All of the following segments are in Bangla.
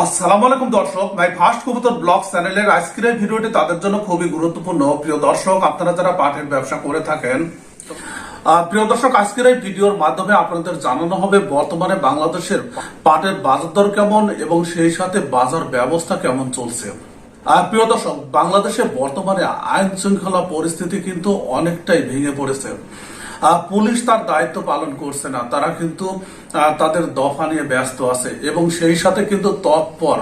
আসসালামু আলাইকুম দর্শক ভাই ফার্স্ট কবুতর ব্লগ চ্যানেলের আজকের ভিডিওটি তাদের জন্য খুবই গুরুত্বপূর্ণ। প্রিয় দর্শক, আপনারা যারা পাটের ব্যবসা করে থাকেন প্রিয় দর্শক, আজকের এই ভিডিওর মাধ্যমে আপনাদের জানানো হবে বর্তমানে বাংলাদেশের পাটের বাজার দর কেমন এবং সেই সাথে বাজার ব্যবস্থা কেমন চলছে। আর প্রিয় দর্শক, বাংলাদেশে বর্তমানে আইন শৃঙ্খলা পরিস্থিতি কিন্তু অনেকটাই ভেঙে পড়েছে। পুলিশ তার দায়িত্ব পালন করছে না। তারা কিন্তু তাদের দফা নিয়ে ব্যস্ত আছে এবং সেই সাথে কিন্তু তৎপর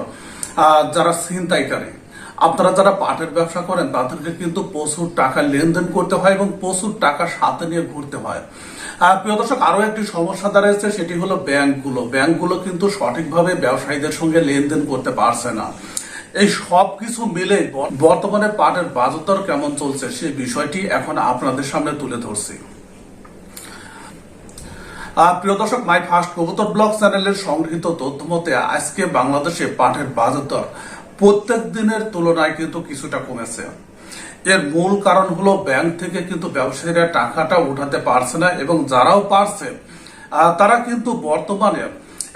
যারা ছিনতাইকারী, আপনারা যারা পাটের ব্যবসা করেন, তাদেরকে কিন্তু প্রচুর টাকা লেনদেন করতে হয় এবং প্রচুর টাকা সাথে নিয়ে ঘুরতে হয়। প্রিয় দর্শক আরও একটি সমস্যা দাঁড়িয়েছে, সেটি হলো ব্যাংকগুলো। ব্যাংকগুলো কিন্তু সঠিকভাবে ব্যবসায়ীদের সঙ্গে লেনদেন করতে পারছে না। এই সব কিছু মিলে বর্তমানে পাটের বাজার দর কেমন চলছে সেই বিষয়টি এখন আপনাদের সামনে তুলে ধরছি। প্রিয় দর্শক মাই ফার্স্ট কবুতর ব্লগ চ্যানেলের সংগৃহীত তথ্য মতে আজকে বাংলাদেশে পাটের বাজার দর প্রত্যেক দিনের তুলনায় কিন্তু কিছুটা কমেছে। এর মূল কারণ হলো ব্যাংক থেকে কিন্তু ব্যবসায়ীরা টাকাটা উঠাতে পারছে না এবং যারাও পারছে তারা কিন্তু বর্তমানে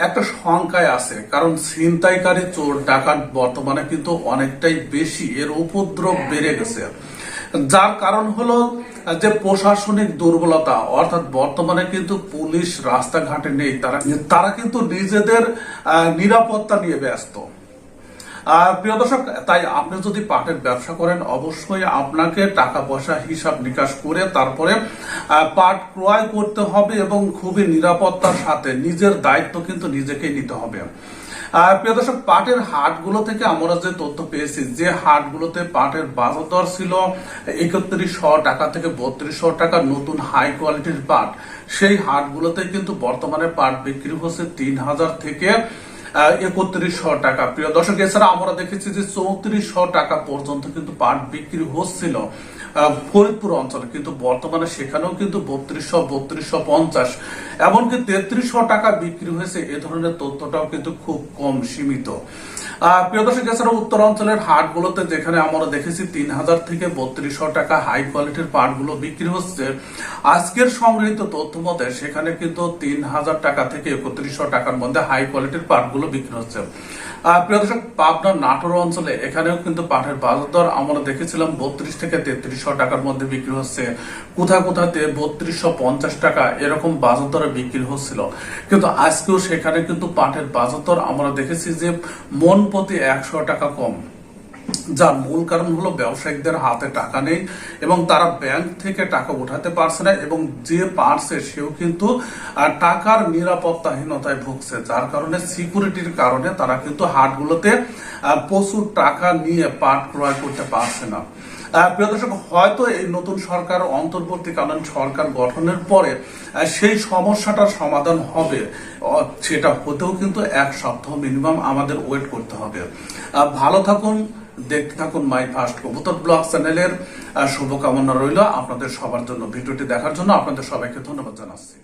একটা সংখ্যায় আছে। কারণ ছিনতাইকারী চোর ডাকাত বর্তমানে কিন্তু অনেকটাই বেশি এর উপদ্রব বেড়ে গেছে। যার কারণ হলো যে প্রশাসনিক দুর্বলতা, অর্থাৎ বর্তমানে কিন্তু পুলিশ রাস্তাঘাটে নেই, তারা তারা কিন্তু নিজেদের নিরাপত্তা নিয়ে ব্যস্ত। প্রিয় দর্শক, তাই আপনি যদি পাটের ব্যবসা করেন, অবশ্যই আপনাকে টাকা পয়সা হিসাব নিকাশ করে তারপরে পাট ক্রয় করতে হবে এবং খুবই নিরাপত্তার সাথে নিজের দায়িত্ব কিন্তু নিজেকেই নিতে হবে। আহ, প্রিয় দর্শক পাটের হাটগুলো থেকে আমরা যে তথ্য পেয়েছি যে হাটগুলোতে পাটের বাজার দর ছিল একত্রিশশো টাকা থেকে বত্রিশশো টাকা নতুন হাই কোয়ালিটির পাট। সেই হাটগুলোতে কিন্তু বর্তমানে পাট বিক্রি হচ্ছে তিন হাজার থেকে একত্রিশশো টাকা। প্রিয় দর্শক এছাড়া আমরা দেখেছি যে চৌত্রিশশো টাকা পর্যন্ত কিন্তু পাট বিক্রি হচ্ছিল ফরিদপুর অঞ্চলে। কিন্তু বর্তমানে সেখানেও কিন্তু বত্রিশশো বত্রিশশো পঞ্চাশ। এমনকি তেত্রিশশো টাকা বিক্রি হয়েছে। এ ধরনের তথ্যটাও কিন্তু খুব কম সীমিত। প্রিয় দর্শক এছাড়া উত্তর অঞ্চলের হাটগুলোতে যেখানে আমরা দেখেছি তিন হাজার থেকে বত্রিশশো টাকা হাই কোয়ালিটির পাটগুলো বিক্রি হচ্ছে, আজকের সংগৃহীত তথ্য মতে সেখানে কিন্তু তিন হাজার টাকা থেকে একত্রিশশো টাকার মধ্যে হাই কোয়ালিটির পাটগুলো বিক্রি হচ্ছে। প্রিয় দর্শক, পাবনার নাটোর অঞ্চলে এখানেও কিন্তু পাটের বাজার দর আমরা দেখেছিলাম বত্রিশ থেকে তেত্রিশশো টাকার মধ্যে বিক্রি হচ্ছে। কোথা কোথাতে বত্রিশশো পঞ্চাশ টাকা এরকম বাজার দরে বিক্রি হচ্ছিল। কিন্তু আজকেও সেখানে কিন্তু পাটের বাজার দর আমরা দেখেছি যে মন প্রতি একশো টাকা কম। যার মূল কারণ হলো ব্যবসায়িকদের হাতে টাকা নেই এবং তারা ব্যাংক থেকে টাকা উঠাতে পারছে না এবং যে পারছে সেও কিন্তু টাকার নিরাপত্তাহীনতায় ভুগছে। যার কারণে সিকিউরিটির কারণে তারা কিন্তু হাটগুলোতে প্রচুর টাকা নিয়ে পাট ক্রয় করতে পারছে না। প্রিয় দর্শক, হয়তো এই নতুন সরকার অন্তর্বর্তীকালীন সরকার গঠনের পরে সেই সমস্যাটার সমাধান হবে। সেটা হতেও কিন্তু এক সপ্তাহ মিনিমাম আমাদের ওয়েট করতে হবে। ভালো থাকুন, দেখতে থাকুন মাই ফার্স্ট কবুতর ব্লগ চ্যানেলের। শুভকামনা রইল আপনাদের সবার জন্য। ভিডিওটি দেখার জন্য আপনাদের সবাইকে ধন্যবাদ জানাচ্ছি।